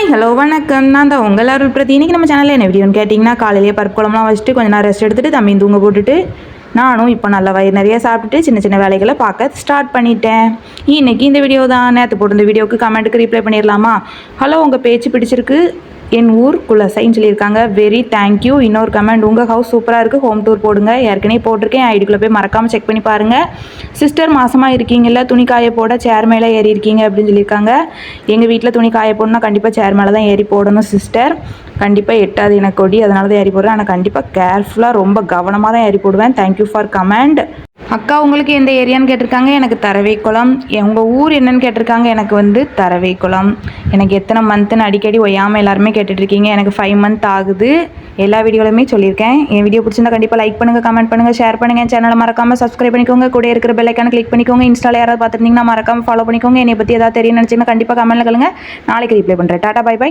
Hi hello வணக்கம். நான் தான் உங்கள் அருள் பிரதி இன்றைக்கி நம்ம சேனலில் என்ன வீடியோன்னு கேட்டிங்கன்னா காலையிலேயே பருப்பு குழம்புலாம் வச்சுட்டு கொஞ்ச நேரம் ரெஸ்ட் எடுத்துட்டு தம்பி தூங்க போட்டுட்டு நானும் இப்போ நல்ல வயிறு நிறைய சாப்பிட்டுட்டு சின்ன சின்ன வேலைகளை பார்க்க ஸ்டார்ட் பண்ணிட்டேன். இன்னைக்கு இந்த வீடியோ தான். நேற்று இந்த வீடியோவுக்கு கமெண்ட்டுக்கு ரிப்ளை பண்ணிடலாமா ஹலோ உங்கள் பேச்சு பிடிச்சிருக்கு. என் ஊர் குலசைன்னு சொல்லியிருக்காங்க. வெரி தேங்க்யூ இன்னொரு கமெண்ட் உங்கள் ஹவுஸ் சூப்பராக இருக்குது ஹோம் டூர் போடுங்க. ஏற்கனவே போட்டிருக்கேன். ஐடிக்குள்ளே போய் மறக்காமல் செக் பண்ணி பாருங்கள் சிஸ்டர் மாதமாக இருக்கீங்கல்ல துணி காய போட சேர் மேலே ஏறி இருக்கீங்க அப்படின்னு சொல்லியிருக்காங்க. எங்கள் வீட்டில் துணி காய போடணும்னா கண்டிப்பாக சேர் மேலே தான் ஏறி போடணும் சிஸ்டர் கண்டிப்பாக எட்டாவது எனக்கு கொடி அதனால தான் ஏறி போடுறேன். ஆனால் கண்டிப்பாக கேர்ஃபுல்லாக ரொம்ப கவனமாக தான் ஏறி போடுவேன். தேங்க்யூ ஃபார் கமெண்ட் அக்கா உங்களுக்கு எந்த ஏரியான்னு கேட்டிருக்காங்க? எனக்கு தரவைக்குளம். உங்கள் ஊர் என்னன்னு கேட்டிருக்காங்க? எனக்கு வந்து தரவைக்குளம். எனக்கு எத்தனை மந்த்துன்னு அடிக்கடி ஒய்யாமல் எல்லாருமே கேட்டுட்ருக்கீங்க. எனக்கு ஃபைவ் மந்த் ஆகுது. எல்லா வீடியோலையுமே சொல்லியிருக்கேன். என் வீடியோ பிடிச்சிருந்தா கண்டிப்பாக லைக் பண்ணுங்கள் கமெண்ட் பண்ணுங்கள் ஷேர் பண்ணுங்கள் என் சேனலை மறக்காமல் சப்ஸ்கிரைப் பண்ணிக்கோங்க. கூட இருக்கிற பெல்லைக்கான கிளிக் பண்ணிக்கோங்க. இன்ஸ்டாவில் யாராவது பார்த்துருந்தீங்கன்னா மறக்காமல் ஃபாலோ பண்ணிக்கோங்க. என்னை பற்றி ஏதாவது தெரியும் நினச்சிங்கன்னா கண்டிப்பாக கமெண்ட்டில் கலங்க நாளைக்கு ரிப்ளை பண்ணுறேன் டாட்டா பை பை